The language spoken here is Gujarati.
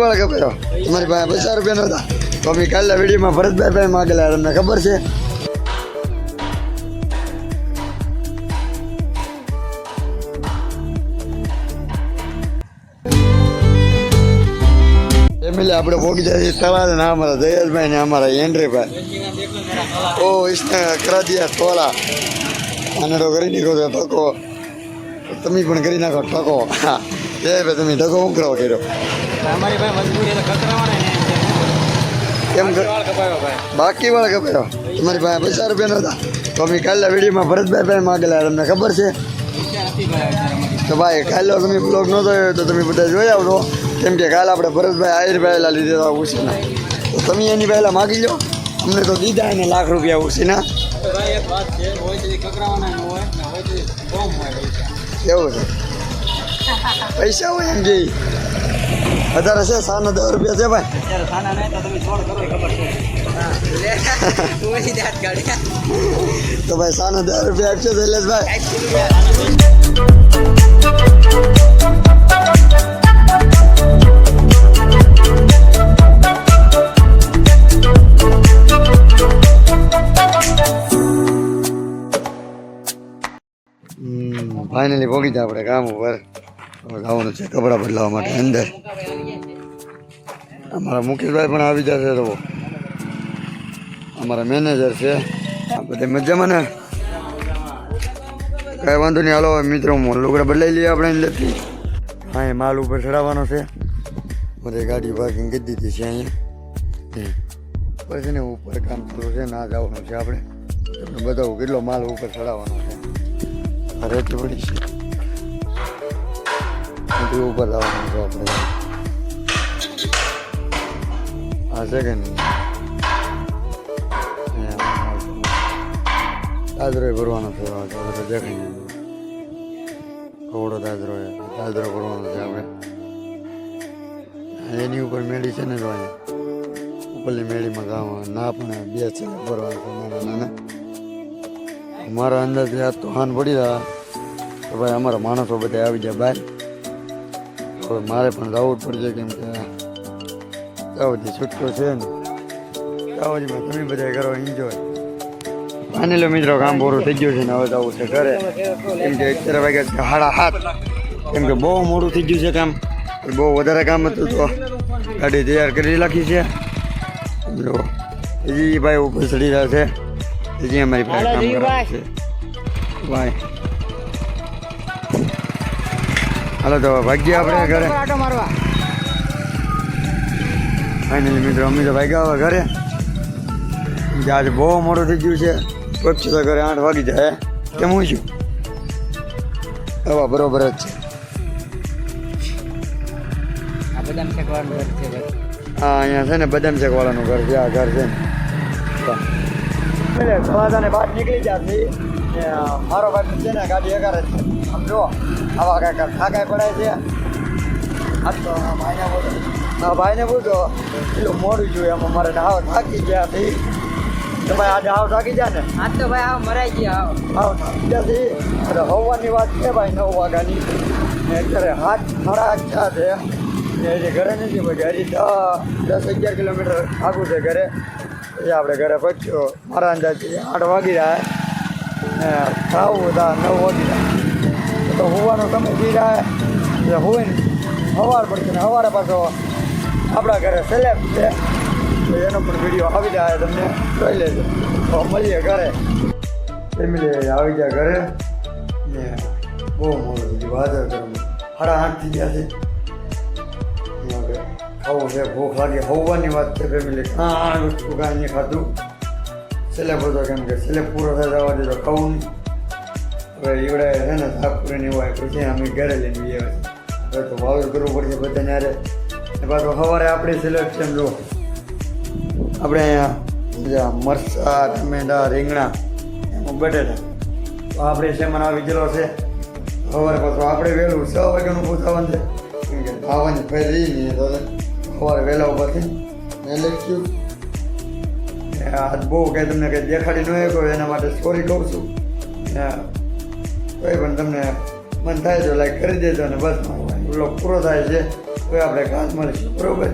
વાળા કપાયો તમારી પાસે પચાસ રૂપિયા નહોતા તો અમે કાલના વિડીયોમાં ભરતભાઈ ભાઈ માગેલા. તમને ખબર છે? ફેમિલી આપણે પહોંચી જાય તળાવ ને અમારા જયેશભાઈ ને અમારા એન્ડ્રીભાઈ ઓ, ઈસને કરા દિયા આને તો કરી તો ટકો તમે પણ કરી નાખો ટકો હા. ભાઈ તમે ટકો ઉકળો કર્યો. અમારી ભાઈ મજબૂરી એટલે કતરાવાના ને કેમ બાકી વાળા કપાયો તમારી પાસે પચાસ રૂપિયા નહોતા તો અમે કાલના વિડીયોમાં ભરતભાઈ ભાઈ માગેલા તમને ખબર છે? તો ભાઈ કાલે તમે બ્લોગ નહોતો તો તમે બધા જોઈ આવજો. કેમ કે કાલે આપણે ભરતભાઈ આહિરભાઈલા લીધેલા ઉછીના તો તમે એની પહેલાં માગી લો અમને તો દીધા એને લાખ રૂપિયા ઉછીના તો વાત છે? પૈસા હોય એમ કે. વધારે છે સાના દસ રૂપિયા છે ભાઈ. તો ભાઈ સાના દસ રૂપિયા આપશે શૈલેષભાઈ ફાઇનલી ભોગી ગયા આપણે કામ ઉપર. જવાનું છે કપડાં બદલાવવા માટે, અંદર. અમારા મુકેશભાઈ પણ આવી જશે તો અમારા મેનેજર છે. બધે મજામાં ને? કાંઈ વાંધો નહીં, હાલો મિત્રો લુગડા બદલાઈ લઈએ આપણે અંદરથી. હા, એ માલ ઉપર ચડાવવાનો છે. બધે ગાડી પાર્કિંગ કરી દીધી છે અહીંયા. પછી ને, ઉપર કામ ચાલુ છે, ના જવાનું છે આપણે. તમને બતાવું, કેટલો માલ ઉપર ચડાવવાનો છે? રેતી પડી છે. એથી ઉપર લાવવાનું છે આપણે. આ છે કે નહીં? દાદરો ભરવાનો આ તો દેખાય કવડો દાદરો દાદરો ભરવાનો છે આપણે. એની ઉપર મેળી છે ને ભાઈ? ઉપરની મેળીમાં ગામ ના, પણ બે છે ભરવાના છે, નાના નાના. મારા અંદાજે યાદ તો હાન પડી રહ્યા. તો ભાઈ અમારા માણસો બધા આવી જાય બહાર. હવે મારે પણ જવું જ પડશે કેમ કે દાવજી છૂટકો છે ને. દાવજીમાં તમે બધા કરો એન્જોય માની મિત્રો કામ પૂરું થઈ ગયું છે ને હવે જવું છે ઘરે. કેમ કે અત્યારે વાગ્યા છે હાડા હાથ કેમ કે બહુ મોડું થઈ ગયું છે કામ. બહુ વધારે કામ હતું તો ગાડી તૈયાર કરી રાખી છે. જો, હજી ભાઈ ઉપર ચડી રહ્યા છે. હજી અમારી પાસે કામ કરે છે. ભાઈ હાલો તો ભાગ્ય આપણે ઘરે. આટો મારવા. ફાઇનલી મિત્રો અમે તો ભાગ્યા હવે ઘરે. જે આજે બહુ મોડું થઈ ગયું છે. પક્ષી તો ઘરે આઠ વાગી જાય. કેમ હું છું? હવા બરોબર જ છે. હા અહીંયા છે ને બદામ શેકવાળાનું ઘર છે આ ઘર છે. ને બહાર નીકળી જતી મારો ભાઈ છે ને ગાડી એકારે છે. આમ જો આવા કાંઈ થાકાય પડાય છે. આ તો ભાઈને બોલો. હા ભાઈને પૂછો પેલું મોડું જોયું એમાં મારે હાવ થાકી ગયા થઈ તો ભાઈ આજે હાવ થાકી ગયા ને? આજ તો ભાઈ આવ મરાઈ ગયા આવ. હાવ થાકી ગયા થઈ એટલે હોવાની વાત છે ભાઈ નવ વાગ્યાની. ને અત્યારે હાથ સાડા આઠ છે. ને હજી ઘરે નથી પછી હજી દસ અગિયાર કિલોમીટર આગું છે ઘરે. એ આપણે ઘરે પહોંચ્યો. મારા અંદાજથી આઠ વાગી જાય ને ખાવું હતા નવ વાગી રહ્યા. તો હોવાનો સમય થઈ જાય. એટલે હોય ને સવાર પડશે ને સવારે પાછો આપણા ઘરે સેલેબ છે. તો એનો પણ વીડિયો આવી જાય તમને. જોઈ લેજો. તો મળીએ ઘરે. ફેમિલી આવી ગયા ઘરે. ને બહુ મોડું થઈ ગયું વાદર ગરમ. સાડા આઠ થઈ ગયા છે. હવે ખાવું છે? ભૂખ લાગે. હોવાની વાત છે ફેમિલી કાંઈ વસ્તુ કાંઈ નહીં ખાધું. સેલેબ હતો કેમ કે સેલેબ પૂરો થાય જવા દીધો. ખાવું નહીં. હવે છે ને સાપુરીની હોય પછી અમે ઘરે લઈને જઈએ હવે તો વાવર કરવું પડશે બધાને અરે એ પાછું સવારે આપણે સિલેક્શન જો આપણે અહીંયા મરચા ટમેટા રીંગણા, એમાં બટેટા. આપણે શેમાં આવી ગયેલો છે. સવારે પાછું આપણે વહેલું છ વાગ્યાનું પૂછાવાનું છે. કેમ કે ભાવન ફેરી નહીં તો સવારે વહેલા ઉપરથી મેં લખ્યું આજ બહુ કંઈ તમને કંઈ દેખાડી ન હોય એના માટે સોરી કહું છું. કોઈ પણ તમને મન થાય તો લાઈક કરી દેજો અને બસ બ્લોગ પૂરો થાય છે. કોઈ આપણે કાલ મળીશું. બરોબર?